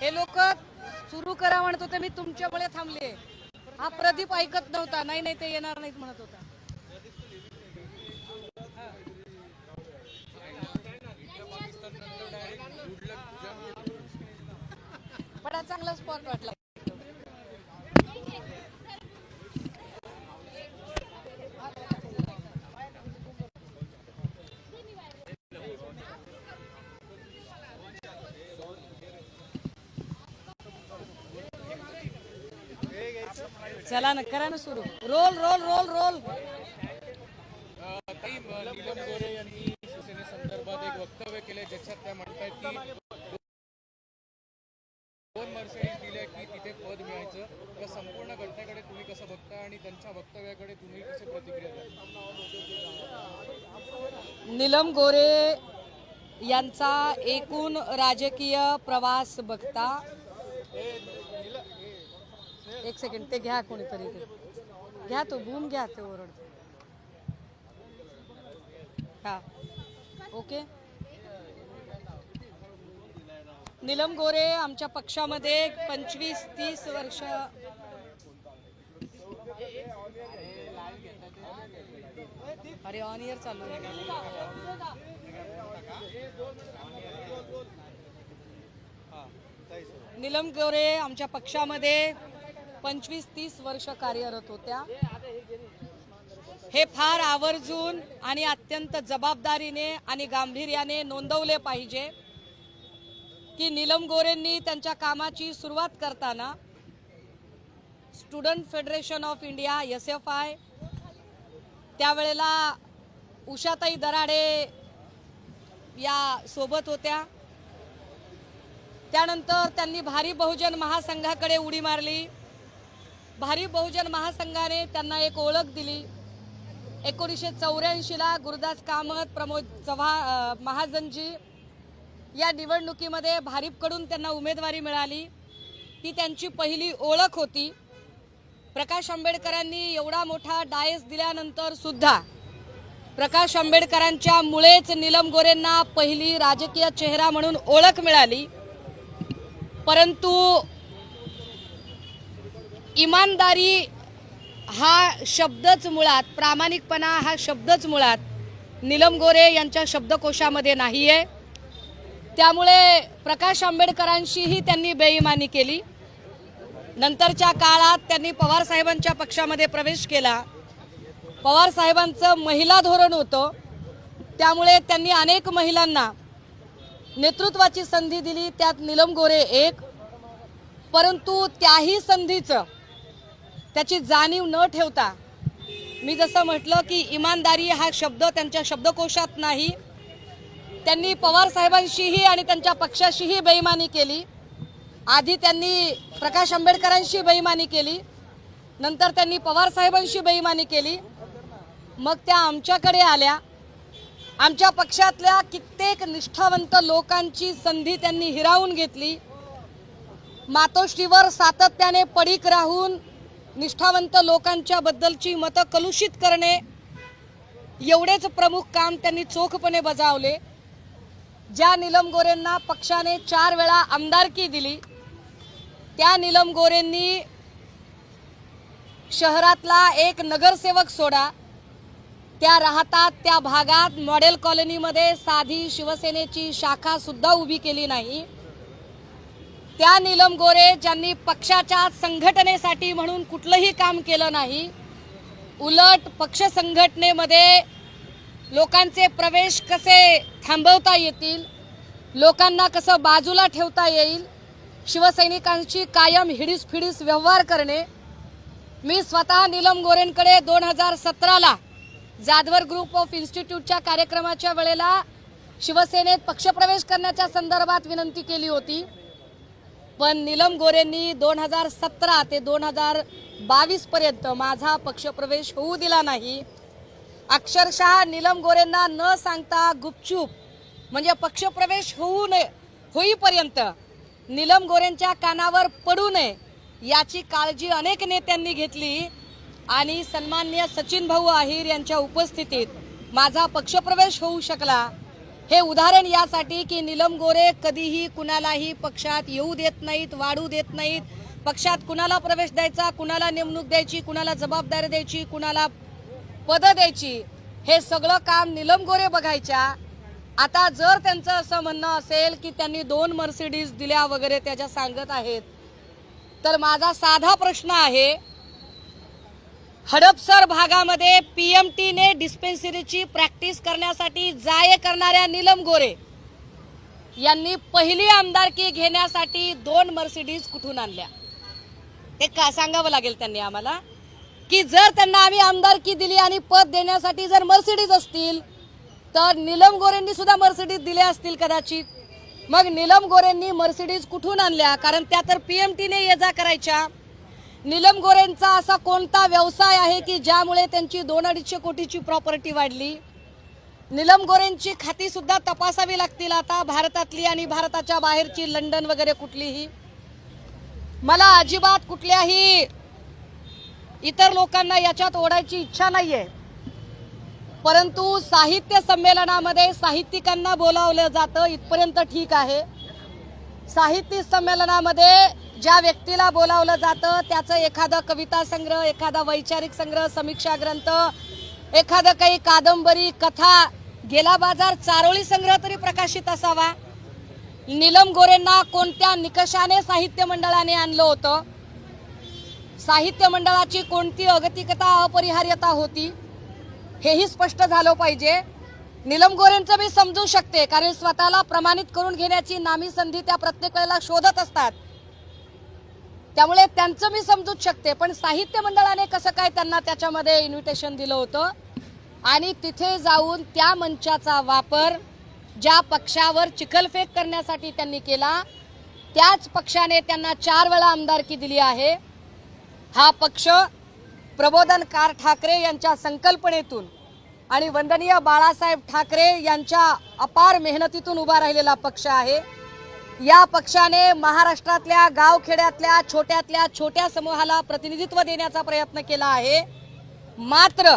हे लोक सुरू करा म्हणत होते मी तुमच्यामुळे थांबले. हा प्रदीप ऐकत नव्हता. नाही नाही ते येणार नाहीत म्हणत होता. बडा चांगला स्पॉट वाटला. चला ना करा ना सुरू. Roll roll roll roll. Neelam Gorhe यांनी शिवसेनेसंदर्भात एक वक्तव्य केले ज्याच्यात त्या म्हणतायत की दोन मर्सिडीज दिल्या की तिथे पद मिळायचं या संपूर्ण घटनेकडे तुम्ही कसं बघता आणि त्यांच्या वक्तव्याकडे तुम्ही कशी प्रतिक्रिया द्या नीलम गोरे यांचा एकूण राजकीय प्रवास बघता एक सेकंड ते घ्या कोणीतरी ते. घ्या तो बूम घ्या ते ओरडतो. हा. ओके? नीलम गोरे आमच्या पक्षामध्ये पंचवीस तीस वर्ष अरे ऑन इयर चालू आहे. नीलम गोरे आमच्या पक्षामध्ये पंचवीस तीस वर्ष कार्यरत होत्या. हे फार आवर्जून आणि अत्यंत जबाबदारीने आणि गांभीर्याने नोंदवले पाहिजे की नीलम गोरेंनी त्यांच्या कामाची सुरुवात करताना student federation of India S F I त्यावेळेला उषाताई दराडे या सोबत होत्या. त्यानंतर त्यांनी भारी बहुजन महासंघाकडे उडी मारली. भारी बहुजन महासंघाने त्यांना एक ओळख दिली. एकोणीसशे चौऱ्याऐंशीला गुरुदास कामत प्रमोद चव्हा महाजनजी या निवडणुकीमध्ये भारीपकडून त्यांना उमेदवारी मिळाली. ती त्यांची पहिली ओळख होती. प्रकाश आंबेडकरांनी एवढा मोठा डायस दिल्यानंतर सुद्धा प्रकाश आंबेडकरांच्या मुळेच नीलम गोरेंना पहिली राजकीय चेहरा म्हणून ओळख मिळाली. परंतु इमानदारी हा शब्दच मुळात प्रामाणिकपणा हा शब्दच मुळात नीलम गोरे यांच्या शब्दकोशामध्ये नाही आहे त्यामुळे प्रकाश आंबेडकरांशीही त्यांनी बेईमानी केली. नंतरच्या काळात त्यांनी पवार साहेबांच्या पक्षामध्ये प्रवेश केला. पवार साहेबांचं महिला धोरण होतं. त्यामुळे त्यांनी अनेक महिलांना नेतृत्वाची संधी दिली. त्यात नीलम गोरे एक. परंतु त्याही संधीचं त्याची जाणीव न ठेवता मी जसं म्हटलं की इमानदारी हा शब्द त्यांच्या शब्दकोशात नाही. त्यांनी पवार साहेबांशीही आणि त्यांच्या पक्षाशीही बेईमानी केली. आधी त्यांनी प्रकाश आंबेडकरांशी बेईमानी केली. नंतर त्यांनी पवार साहेबांशी बेईमानी केली. मग त्या आमच्याकडे आल्या. आमच्या पक्षातल्या कित्येक निष्ठावंत लोकांची संधी त्यांनी हिरावून घेतली. मातोश्रीवर सातत्याने पडीक राहून निष्ठावंत लोकांच्या बद्दलची मतं कलुषित करणे एवढेच प्रमुख काम त्यांनी चोखपणे बजावले. ज्या नीलम गोरेंना पक्षाने चार वेळा आमदारकी दिली त्या नीलम गोरेंनी शहरातला एक नगरसेवक सोडा त्या राहतात त्या भागात मॉडेल कॉलनीमध्ये साधी शिवसेनेची शाखा सुद्धा उभी केली नाही. त्या नीलम गोरे ज्यांनी पक्षाच्या संघटनेसाठी म्हणून कुठलंही काम केलं नाही उलट पक्ष संघटनेमध्ये लोकांचे प्रवेश कसे थांबवता येतील लोकांना कसं बाजूला ठेवता येईल शिवसैनिकांशी कायम हिडीस फिडीस व्यवहार करणे मी स्वतः नीलम गोरेंकडे दोन हजार सतराला जाधवर ग्रुप ऑफ इन्स्टिट्यूटच्या कार्यक्रमाच्या वेळेला शिवसेनेत पक्षप्रवेश करण्याच्या संदर्भात विनंती केली होती. पण नीलम गोरेंनी दोन हजार सतरा ते दोन हजार बावीसपर्यंत माझा पक्षप्रवेश होऊ दिला नाही. अक्षरशः नीलम गोरेंना न सांगता गुपचूप म्हणजे पक्षप्रवेश होऊ नये होईपर्यंत नीलम गोरेंच्या कानावर पडू नये याची काळजी अनेक नेत्यांनी घेतली आणि सन्मान्य सचिन भाऊ आहिर यांच्या उपस्थितीत माझा पक्षप्रवेश होऊ शकला. हे उदाहरण यासाठी की नीलम गोरे कधीही कुणालाही पक्षात येऊ देत नाहीत वाढू देत नाहीत. पक्षात कुणाला प्रवेश द्यायचा कुणाला नेमणूक द्यायची कुणाला जबाबदारी द्यायची कुणाला पदं द्यायची हे सगळं काम नीलम गोरे बघायच्या. आता जर त्यांचं असं म्हणणं असेल की त्यांनी दोन मर्सिडीज दिल्या वगैरे त्याच्या सांगत आहेत तर माझा साधा प्रश्न आहे हडपसर भागामध्ये पी एम टीने डिस्पेन्सरीची प्रॅक्टिस करण्यासाठी जाये करणाऱ्या नीलम गोरे यांनी पहिली आमदारकी घेण्यासाठी दोन मर्सिडीज कुठून आणल्या? ते का सांगावं लागेल त्यांनी आम्हाला? की जर त्यांना आम्ही आमदारकी दिली आणि पद देण्यासाठी जर मर्सिडीज असतील तर नीलम गोरेंनी सुद्धा मर्सिडीज दिल्या असतील कदाचित. मग नीलम गोरेंनी मर्सिडीज कुठून आणल्या? कारण त्या तर पी एम टीने ये जा करायच्या. नीलम गोरेंचा असा कोणता व्यवसाय आहे की ज्यामुळे त्यांची दोन अडीचशे कोटीची प्रॉपर्टी वाढली? नीलम गोरेंची खाती सुद्धा तपासावी लागतील आता भारतातली आणि भारताच्या बाहेरची लंडन वगैरे कुठलीही. मला अजिबात कुठल्याही इतर लोकांना याच्यात ओढायची इच्छा नाहीये. परंतु साहित्य संमेलनामध्ये साहित्यिकांना बोलावलं जातं इथपर्यंत ठीक आहे. साहित्य संमेलनामध्ये ज्या व्यक्तीला बोलावलं जातं त्याचं एखादं कविता संग्रह एखादा वैचारिक संग्रह समीक्षा ग्रंथ एखादं काही कादंबरी कथा गेला बाजार चारोळी संग्रह तरी प्रकाशित असावा. नीलम गोरेंना कोणत्या निकषाने साहित्य मंडळाने आणलं होतं? साहित्य मंडळाची कोणती अगतिकता अपरिहार्यता होती? हेही स्पष्ट झालं पाहिजे. नीलम गोरेंचं मी समजू शकते कारण स्वतःला प्रमाणित करून घेण्याची नामी संधी त्या प्रत्येक वेळेला शोधत असतात. त्यामुळे त्यांचं मी समजूच शकते. पण साहित्य मंडळाने कसं काय त्यांना त्याच्यामध्ये इन्व्हिटेशन दिलं होतं? आणि तिथे जाऊन त्या मंचाचा वापर ज्या पक्षावर चिखलफेक करण्यासाठी त्यांनी केला त्याच पक्षाने त्यांना चार वेळा आमदारकी दिली आहे. हा पक्ष प्रबोधनकार ठाकरे यांच्या संकल्पनेतून आणि वंदनीय बाळासाहेब ठाकरे यांच्या अपार मेहनतीतून उभा राहिलेला पक्ष आहे. या पक्षाने महाराष्ट्रातल्या गावखेड्यातल्या छोट्यातल्या छोट्या समूहाला प्रतिनिधित्व देण्याचा प्रयत्न केला आहे. मात्र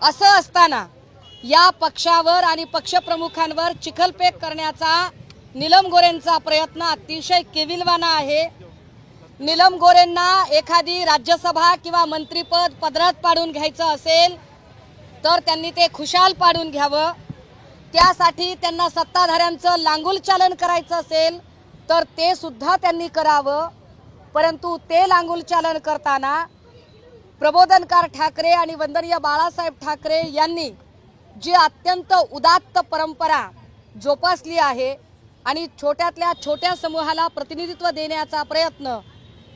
असं असताना या पक्षावर आणि पक्षप्रमुखांवर चिखलपेक करण्याचा निलम गोरेंचा प्रयत्न अतिशय केविलवाना आहे. निलम गोरेंना एखादी राज्यसभा किंवा मंत्रीपद पदरात पाडून घ्यायचं असेल तर त्यांनी ते खुशाल पाडून घ्यावं. त्यासाठी त्यांना सत्ताधाऱ्यांचं लांगुल चालन करायचं असेल तर ते सुद्धा त्यांनी करावं. परंतु ते लांगुल चालन करताना प्रबोधनकार ठाकरे आणि वंदनीय बाळासाहेब ठाकरे यांनी जी अत्यंत उदात्त परंपरा जोपासली आहे आणि छोट्यातल्या छोट्या समूहाला प्रतिनिधित्व देण्याचा प्रयत्न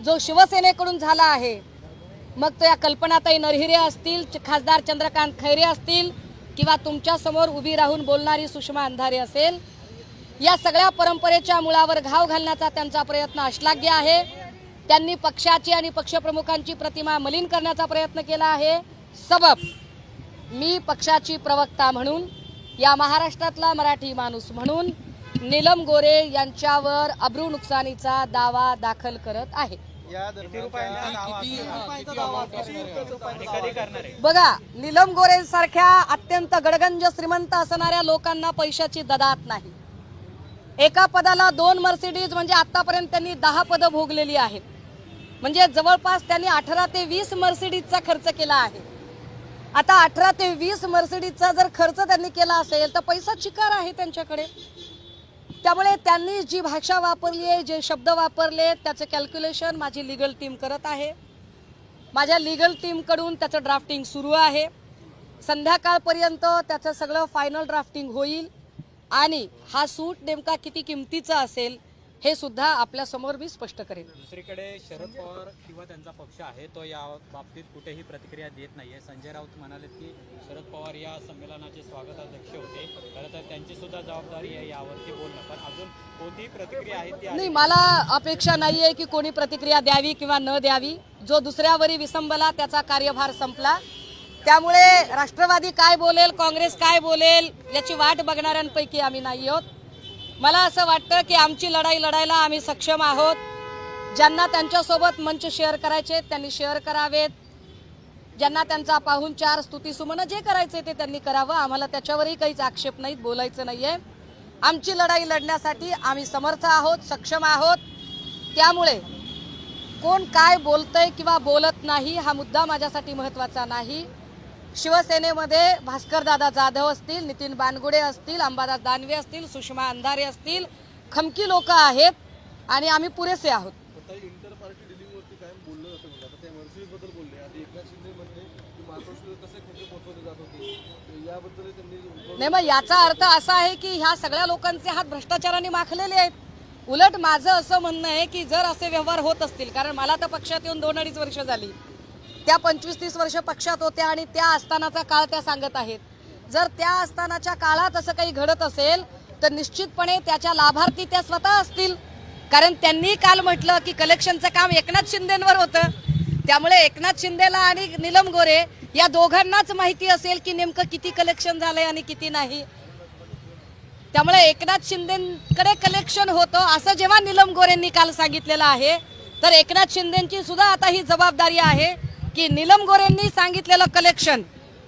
जो शिवसेनेकडून झाला आहे मग तो या कल्पनाताई नरहिरे असतील च- खासदार चंद्रकांत खैरे असतील किंवा तुमच्यासमोर उभी राहून बोलणारी सुषमा अंधारे असेल या सगळ्या परंपरेच्या मुळावर घाव घालण्याचा त्यांचा प्रयत्न अश्लाघ्य आहे. त्यांनी पक्षाची आणि पक्षप्रमुखांची प्रतिमा मलिन करण्याचा प्रयत्न केला आहे. सबब मी पक्षाची प्रवक्ता म्हणून या महाराष्ट्रातला मराठी माणूस म्हणून नीलम गोरे यांच्यावर अब्रू नुकसानीचा दावा दाखल करत आहे. या? बघा नीलम गोरे सारख्या अत्यंत गडगंज श्रीमंत असणाऱ्या लोकांना पैशाची ददात नाही. एका पदाला दोन मर्सिडीज म्हणजे आतापर्यंत त्यांनी दहा पदं भोगलेली आहेत. म्हणजे जवळपास त्यांनी अठरा ते वीस मर्सिडीजचा खर्च केला आहे. आता अठरा ते वीस मर्सिडीजचा जर खर्च त्यांनी केला असेल तर पैसा चिकार आहे त्यांच्याकडे. त्यामुळे त्यांनी जी भाषा वापरली आहे जे शब्द वापरले त्याचं कॅल्क्युलेशन माझी लिगल टीम करत आहे. माझ्या लिगल टीमकडून त्याचं ड्राफ्टिंग सुरू आहे. संध्याकाळपर्यंत त्याचं सगळं फायनल ड्राफ्टिंग होईल. आणि हा सूट नेमका किती किमतीचा असेल हे सुद्धा आपल्यासमोर मी स्पष्ट करेन. दुसरीकडे शरद पवार किंवा त्यांचा पक्ष आहे तो या बाबतीत कुठेही प्रतिक्रिया देत नाहीये. संजय राऊत म्हणाले की शरद पवार या संमेलनाचे स्वागताध्यक्ष होते. खरं तर त्यांची सुद्धा जबाबदारी आहे यावरती बोलणं. पण अजून कोणतीही प्रतिक्रिया आहे ती नाही मला अपेक्षा नाही आहे की कोणी प्रतिक्रिया द्यावी किंवा न द्यावी. जो दुसऱ्यावरी विसंबला त्याचा कार्यभार संपला. त्यामुळे राष्ट्रवादी काय बोलेल काँग्रेस काय बोलेल याची वाट बघणाऱ्यांपैकी आम्ही नाही आहोत. मला असं वाटतं की आमची लढाई लढायला आम्ही सक्षम आहोत. ज्यांना त्यांच्यासोबत मंच शेअर करायचे त्यांनी शेअर करावेत. ज्यांना त्यांचा पाहून चार स्तुतीसुमन जे करायचे ते त्यांनी करावं. आम्हाला त्याच्यावरही काहीच आक्षेप नाहीत बोलायचं नाहीये. आमची लढाई लढण्यासाठी आम्ही समर्थ आहोत सक्षम आहोत. त्यामुळे कोण काय बोलतंय किंवा बोलत नाही हा मुद्दा माझ्यासाठी महत्त्वाचा नाही. शिवसेनेमध्ये भास्करदादा जाधव असतील नितीन बानगुडे असतील अंबादास दानवे असतील सुषमा अंधारे असतील खमकी लोक आहेत आणि आम्ही पुरेसे आहोत. म्हणजे. नाही मग याचा अर्थ असा आहे की ह्या सगळ्या लोकांचे हात भ्रष्टाचाराने माखलेले आहेत. उलट माझं असं म्हणणं आहे की जर असे व्यवहार होत असतील कारण मला तर पक्षात येऊन दोन अडीच वर्ष झाली. त्या पंचवीस तीस वर्ष पक्षात होत्या आणि त्या असतानाचा काळ त्या सांगत आहेत. जर त्या असतानाच्या काळात असं काही घडत असेल तर निश्चितपणे त्याच्या लाभार्थी त्या स्वतः असतील. कारण त्यांनी काल म्हटलं की कलेक्शनचं काम एकनाथ शिंदेवर होतं. त्यामुळे एकनाथ शिंदेला आणि नीलम गोरे या दोघांनाच माहिती असेल की नेमकं किती कलेक्शन झालंय आणि किती नाही. त्यामुळे एकनाथ शिंदेकडे कलेक्शन होतं असं जेव्हा नीलम गोरेंनी काल सांगितलेलं आहे तर एकनाथ शिंदेची सुद्धा आता ही जबाबदारी आहे. की नीलम गोरेंनी सांगितलेलं कलेक्शन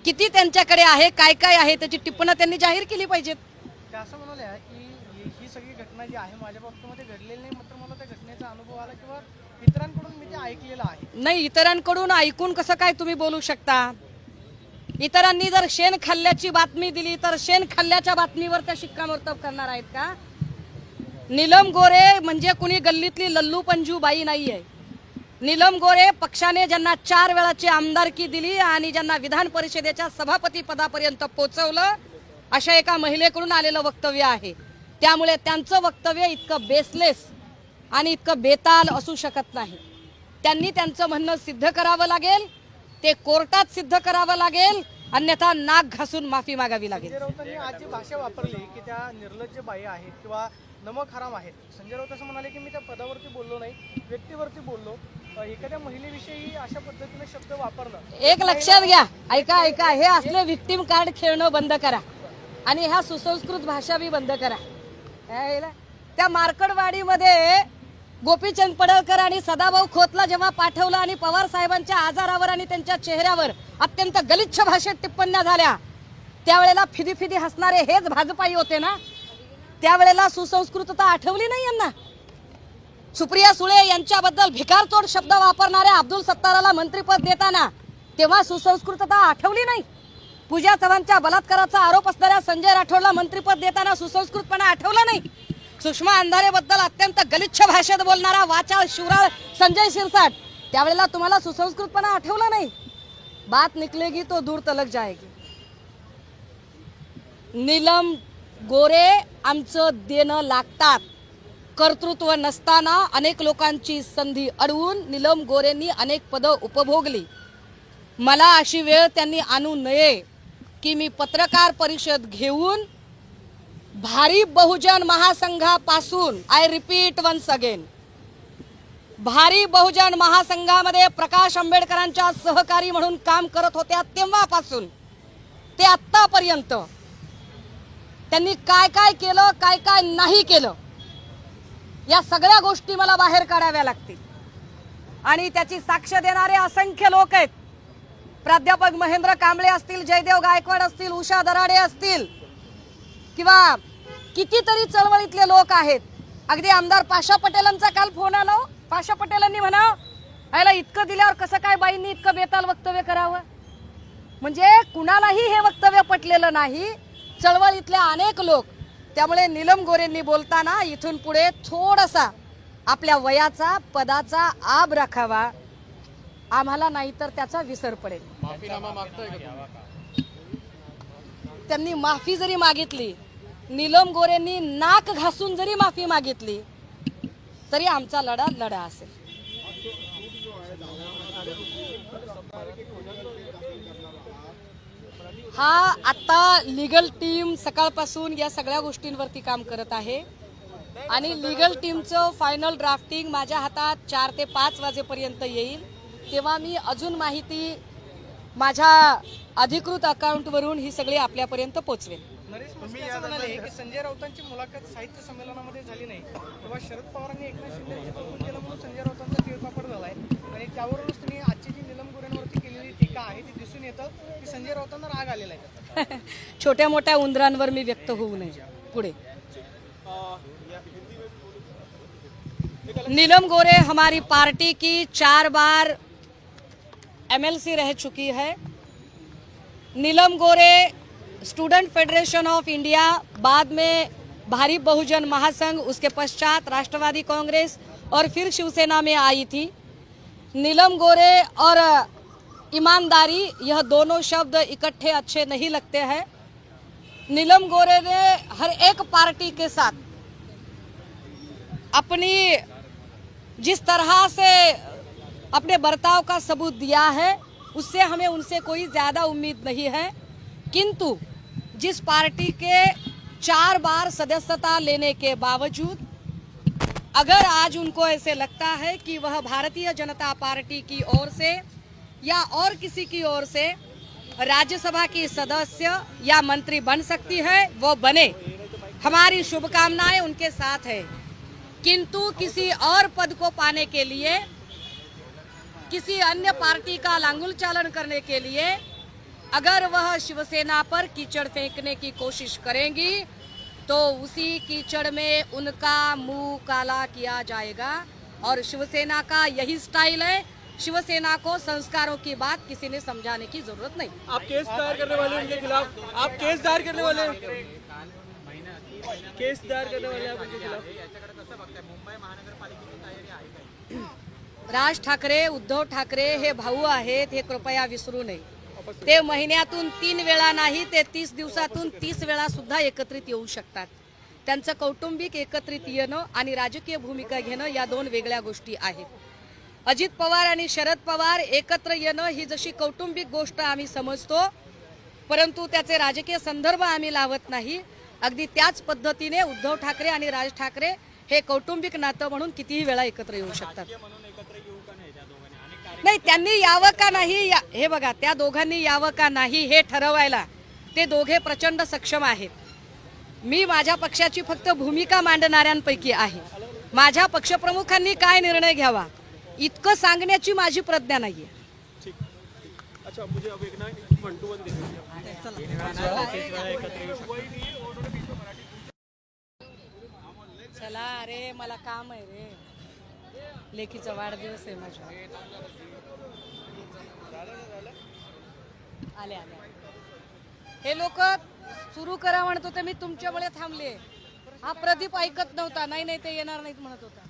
किती त्यांच्याकडे आहे काय काय आहे त्याची टिप्पणं त्यांनी जाहीर केली पाहिजेत. ते असं म्हणाले आहे की ही- ही सगळी घटना जी आहे माझ्या बाबतीमध्ये घडलेली नाही मात्र मला त्या घटनेचा अनुभव आला किंवा इतरांकडून मी ते ऐकलेलं आहे. नाही इतरांकडून ऐकून कसं काय तुम्ही बोलू शकता? इतरांनी जर शेण खाल्ल्याची बातमी दिली तर शेण खाल्ल्याच्या बातमीवर त्या शिक्कामोर्तब करणार आहेत का? नीलम गोरे म्हणजे कुणी गल्लीतली लल्लू पंजू बाई नाहीये. नीलम गोरे पक्षाने ज्यांना चार वेळाची आमदारकी दिली आणि ज्यांना विधान परिषदेच्या सभापती पदापर्यंत पोहोचवलं अशा एका महिलेकडून आलेलं वक्तव्य आहे. त्यामुळे त्यांचं वक्तव्य इतकं बेसलेस आणि इतकं बेताल असू शकत नाही. त्यांनी त्यांचं म्हणणं सिद्ध करावं लागेल ते कोर्टात सिद्ध करावं लागेल अन्यथा नाक घासून माफी मागावी लागेल. आज जी भाषा वापरली की त्या निर्लज्ज बाई आहेत किंवा नमक हराम आहेत संजय राऊत असं म्हणाले की मी त्या पदावरती बोललो नाही व्यक्तीवरती बोललो. एखाद्या महिलेविषयी अशा पद्धतीने शब्द वापरणं एक लक्षात घ्या. ऐका ऐका. हे असलं विक्टीम कार्ड खेळणं बंद करा. आणि ह्या सुसंस्कृत भाषा बी बंद करा. त्या मार्कडवाडीमध्ये गोपीचंद पडळकर आणि सदाभाऊ खोतला जेव्हा पाठवलं आणि पवार साहेबांच्या आजारावर आणि त्यांच्या चेहऱ्यावर अत्यंत गलिच्छ भाषेत टिप्पण्या झाल्या त्यावेळेला फिदी फिदी हसणारे हेच भाजपाई होते ना? त्यावेळेला सुसंस्कृतता आठवली नाही यांना? सुप्रिया सुळे यांच्याबद्दल भिकारचोड शब्द वापरणाऱ्या अब्दुल सत्ताराला मंत्रीपद देताना तेव्हा सुसंस्कृतता आठवली नाही. पूजा चव्हाणच्या बलात्काराचा आरोप असणाऱ्या संजय राठोडला मंत्रीपद देताना सुसंस्कृतपणा आठवला नाही. सुषमा अंधारेबद्दल अत्यंत गलिच्छ भाषेत बोलणारा वाचा शिवराळ संजय शिरसाट त्यावेळेला तुम्हाला सुसंस्कृतपणा आठवला नाही. बात निकलेगी तो दूर तलक जाएगी. नीलम गोरे आमचं देणं लागतात. कर्तृत्व नसताना अनेक लोकांची संधी अडवून निलम गोरेंनी अनेक पदं उपभोगली. मला अशी वेळ त्यांनी आणू नये की मी पत्रकार परिषद घेऊन भारी Bahujan महासंघापासून I repeat once again Bharip Bahujan महासंघामध्ये प्रकाश आंबेडकरांच्या सहकारी म्हणून काम करत होत्या तेव्हापासून ते आत्तापर्यंत. त्यांनी काय काय केलं काय काय नाही केलं? या सगळ्या गोष्टी मला बाहेर काढाव्या लागतील. आणि त्याची साक्ष देणारे असंख्य लोक आहेत. प्राध्यापक महेंद्र कांबळे असतील जयदेव गायकवाड असतील उषा दराडे असतील किंवा कितीतरी चळवळीतले लोक आहेत. अगदी आमदार पाशा पटेलांचा काल फोन आला हो. पाशा पटेलांनी म्हणा याला इतकं दिल्यावर कसं काय बाईंनी इतकं बेताल वक्तव्य करावं? म्हणजे कुणालाही हे वक्तव्य पटलेलं नाही. चळवळीतले अनेक लोक त्यामुळे नीलम गोरेंनी बोलताना इथून पुढे थोडासा आपल्या वयाचा पदाचा आब राखावा. आम्हाला नाहीतर त्याचा विसर पडेल. त्यांनी माफी जरी मागितली नीलम गोरेंनी नाक घासून जरी माफी मागितली तरी आमचा लढा लढा असेल. हा आता लिगल टीम सकाळपासून या सगळ्या गोष्टींवरती काम करत आहे. आणि लिगल टीमचं फायनल ड्राफ्टिंग माझ्या हातात चार ते पाच वाजेपर्यंत येईल. तेव्हा मी अजून माहिती माझ्या अधिकृत अकाउंटवरून ही सगळी आपल्यापर्यंत पोचवेल म्हस्के असं म्हणाले की संजय राऊतांची मुलाखत साहित्य संमेलनामध्ये झाली नाही. तेव्हा शरद पवारांनी एकनाथ शिंदे यांची म्हणून संजय राऊतांचा तिळपापड झालाय. आणि त्यावरूनच त्यांनी आजची जी निलम गोऱ्यांवरती टीका आहे ती संजय राऊतांना राग आलेला आहे छोट्या मोठ्या उंदरांवर मी व्यक्त पुढे. नीलम गोरे हमारी पार्टी की चार बार एमएलसी रह चुकी है. Neelam Gorhe student federation of India, बाद में भारी बहुजन महासंघ, उसके पश्चात राष्ट्रवादी कांग्रेस और फिर शिवसेना में आई थी. नीलम गोरे और ईमानदारी, यह दोनों शब्द इकट्ठे अच्छे नहीं लगते हैं। नीलम गोरे ने हर एक पार्टी के साथ अपनी जिस तरह से अपने बर्ताव का सबूत दिया है, उससे हमें उनसे कोई ज़्यादा उम्मीद नहीं है। किंतु जिस पार्टी के चार बार सदस्यता लेने के बावजूद, अगर आज उनको ऐसे लगता है कि वह भारतीय जनता पार्टी की ओर से या और किसी की ओर से राज्यसभा की सदस्य या मंत्री बन सकती है, वो बने। हमारी शुभकामनाएँ उनके साथ है। किंतु किसी और पद को पाने के लिए, किसी अन्य पार्टी का लांगुल चालन करने के लिए, अगर वह शिवसेना पर कीचड़ फेंकने की कोशिश करेंगी तो उसी कीचड़ में उनका मुँह काला किया जाएगा और शिवसेना का यही स्टाइल है शिवसेना को संस्कारों की बात किसी ने समझाने की जरूरत नहीं। आप केस दायर करने वाले उनके खिलाफ? आप केस दायर करने वाले केस दायर करने वाले आप उनके खिलाफ? राज ठाकरे उद्धव ठाकरे हे भाऊ आहेत हे कृपया विसरू नये. ते महिन्यातून तीन वेळा नाही ते तीस दिवसातून तीस वेळा सुद्धा एकत्रित येऊ शकतात. त्यांचं कौटुंबिक एकत्रित येणं आणि राजकीय भूमिका घेणं या दोन वेगळ्या गोष्टी आहेत. अजित पवार आणि शरद पवार एकत्र येणं ही जशी कौटुंबिक गोष्ट आम्ही समजतो परंतु त्याचे राजकीय संदर्भ आम्ही लावत नाही. अगदी त्याच पद्धतीने उद्धव ठाकरे आणि राज ठाकरे हे कौटुंबिक नातं म्हणून कितीही वेळा एकत्र येऊ शकतात. नाही त्यांनी यावं का नाही? या- हे बघा त्या दोघांनी यावं का नाही हे ठरवायला ते दोघे प्रचंड सक्षम आहेत. मी माझ्या पक्षाची फक्त भूमिका मांडणाऱ्यांपैकी आहे. माझ्या पक्षप्रमुखांनी काय निर्णय घ्यावा? इतकं सांगण्याची माझी प्रज्ञा नाहीये. अच्छा मुझे अब एक ना वन टू वन देखिए चला अरे मला काम आहे रे. लेखीचा वाढदिवस आहे माझ्या. आले आले. हे लोक सुरू करा म्हणत होते मी तुमच्यामुळे थांबले. हा प्रदीप ऐकत नव्हता. नाही नाही ते येणार नाहीत म्हणत होता.